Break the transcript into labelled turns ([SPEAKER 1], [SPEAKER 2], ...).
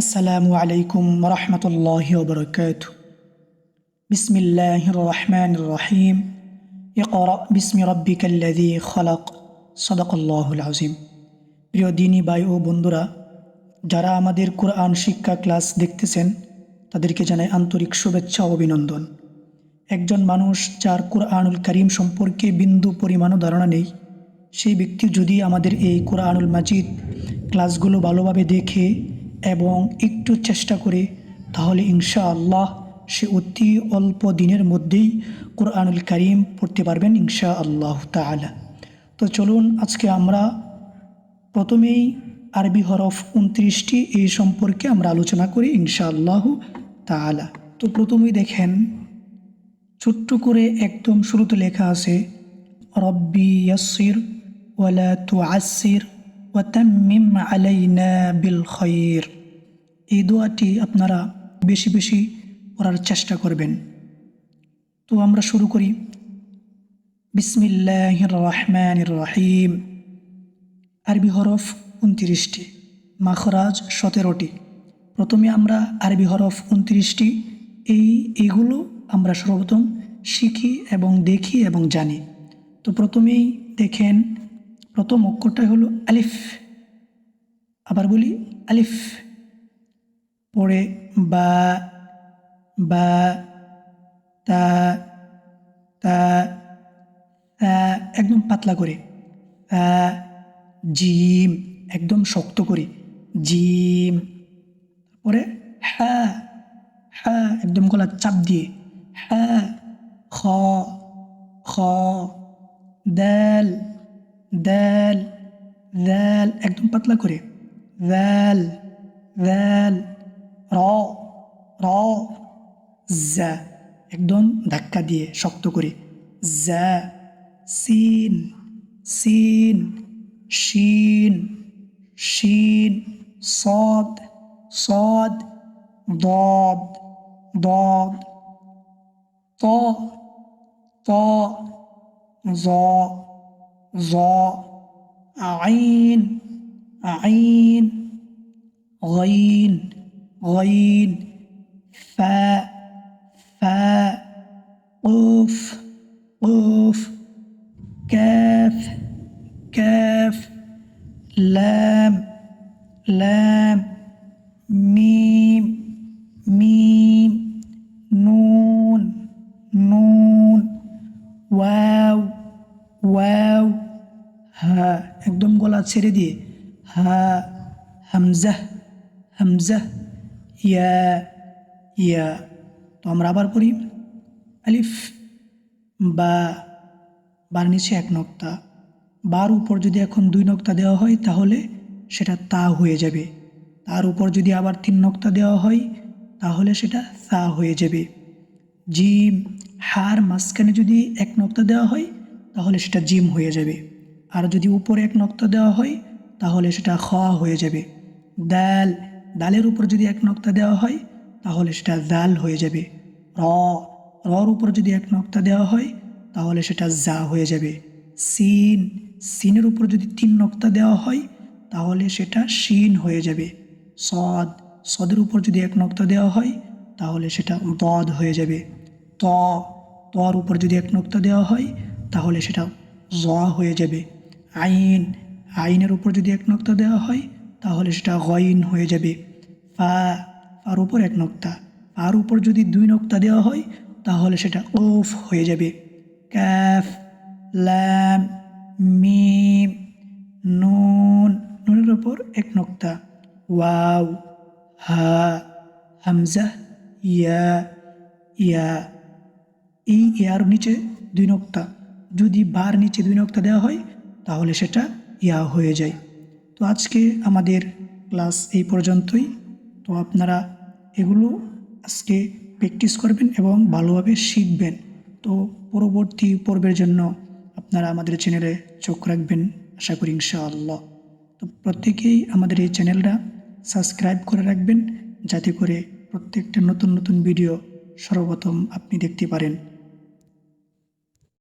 [SPEAKER 1] আসসালামু আলাইকুম রহমতুল্লাহ বরকাত বিসমিল্লাহ রহমান রহিম ইকরা বিসমি রব্বিকাল্লাদি খলাক। সদাকল্লাহুল আজিম প্রিয় দিনী ভাই ও বন্ধুরা, যারা আমাদের কোরআন শিক্ষা ক্লাস দেখতেছেন, তাদেরকে জানাই আন্তরিক শুভেচ্ছা ও অভিনন্দন। একজন মানুষ যার কোরআনুল করিম সম্পর্কে বিন্দু পরিমাণও ধারণা নেই, সেই ব্যক্তি যদি আমাদের এই কোরআনুল মাজিদ ক্লাসগুলো ভালোভাবে দেখে এবং একটু চেষ্টা করে, তাহলে ইনশা আল্লাহ সে অতি অল্প দিনের মধ্যেই কোরআনুল করিম পড়তে পারবেন ইনশা আল্লাহ তালা তো চলুন আজকে আমরা প্রথমেই আরবি হরফ উনত্রিশটি এই সম্পর্কে আমরা আলোচনা করি ইনশা আল্লাহ তালা তো প্রথমেই দেখেন, ছোট্ট করে একদম শুরুতে লেখা আছে, রব্বি ইয়াসির ওয়ালা তু আসির ওয়াতাম্মিম আলাইনা বিল খৈর এই দোয়াটি আপনারা বেশি বেশি পড়ার চেষ্টা করবেন। তো আমরা শুরু করি। বিসমিল্লাহ রহমান রহিম আরবি হরফ উনত্রিশটি, মাখরাজ সতেরোটি। প্রথমে আমরা আরবি হরফ উনত্রিশটি, এই এইগুলো আমরা সর্বপ্রথম শিখি এবং দেখি এবং জানি। তো প্রথমেই দেখেন প্রথম অক্ষরটাই হলো আলিফ। আবার বলি আলিফ। পরে বা বা, তা তা একদম পাতলা করে। জিম, একদম শক্ত করে। জিম। পরে হ্যাঁ হ্যাঁ একদম গলা চাপ দিয়ে। হ্যাঁ খ খ দাল দ্যাল ভ্যাল একদম পাতলা করে। ভ্যাল ভ্যাল র র জ্যা একদম ধাক্কা দিয়ে শক্ত করে। জ্যা সিন সিন, শিন শিন, সদ সদ, দদ দদ, ত ত, জ ظاء عين عين غين غين فاء فاء قوف قوف كاف كاف لام لام ميم ওয়াও, হা, একদম গলা ছেড়ে দিয়ে, হা, হামজা হামজা, ইয়া ইয়া। তো আমরা আবার পড়ি, আলিফ, বা, বার নিচে এক নক্তা। বার উপর যদি এখন দুই নক্তা দেওয়া হয়, তাহলে সেটা তা হয়ে যাবে। তার উপর যদি আবার তিন নক্তা দেওয়া হয়, তাহলে সেটা সা হয়ে যাবে। জিম, হার মাঝখানে যদি এক নক্তা দেওয়া হয় তাহলে সেটা জিম হয়ে যাবে। আর যদি উপরে এক নক্তা দেওয়া হয়, তাহলে সেটা খ হয়ে যাবে। দাল ডালের উপর যদি এক নক্তা দেওয়া হয়, তাহলে সেটা জাল হয়ে যাবে। র, রর উপর যদি এক নক্তা দেওয়া হয়, তাহলে সেটা জা হয়ে যাবে। সিন, সিনের উপর যদি তিন নক্তা দেওয়া হয়, তাহলে সেটা শিন হয়ে যাবে। সদ, সদের উপর যদি এক নক্তা দেওয়া হয়, তাহলে সেটা দদ হয়ে যাবে। ত, তর উপর যদি এক নক্তা দেওয়া হয় তাহলে সেটা জ হয়ে যাবে। আইন, আইনের উপর যদি এক নক্তা দেওয়া হয়, তাহলে সেটা গইন হয়ে যাবে। ফা, ফার উপর এক নক্তা। আর উপর যদি দুই নক্তা দেওয়া হয়, তাহলে সেটা ওফ হয়ে যাবে। ক্যাফ ল্যাম মিম, নুন, নুনের উপর এক নক্তা। ওয়াও, হা, হামজা, ইয়া ইয়া। এই ইয়ার নিচে দুই নক্তা। যদি বার নিচে দুই নক্তা দেওয়া হয়, তাহলে সেটা ইয়া হয়ে যায়। তো আজকে আমাদের ক্লাস এই পর্যন্তই। তো আপনারা এগুলো আজকে প্র্যাকটিস করবেন এবং ভালোভাবে শিখবেন। তো পরবর্তী পর্বের জন্য আপনারা আমাদের চ্যানেলে চোখ রাখবেন, আশা করি ইনশাআল্লাহ। তো প্রত্যেকেই আমাদের এই চ্যানেলটা সাবস্ক্রাইব করে রাখবেন, যাতে করে প্রত্যেকটা নতুন নতুন ভিডিও সর্বপ্রথম আপনি দেখতে পারেন।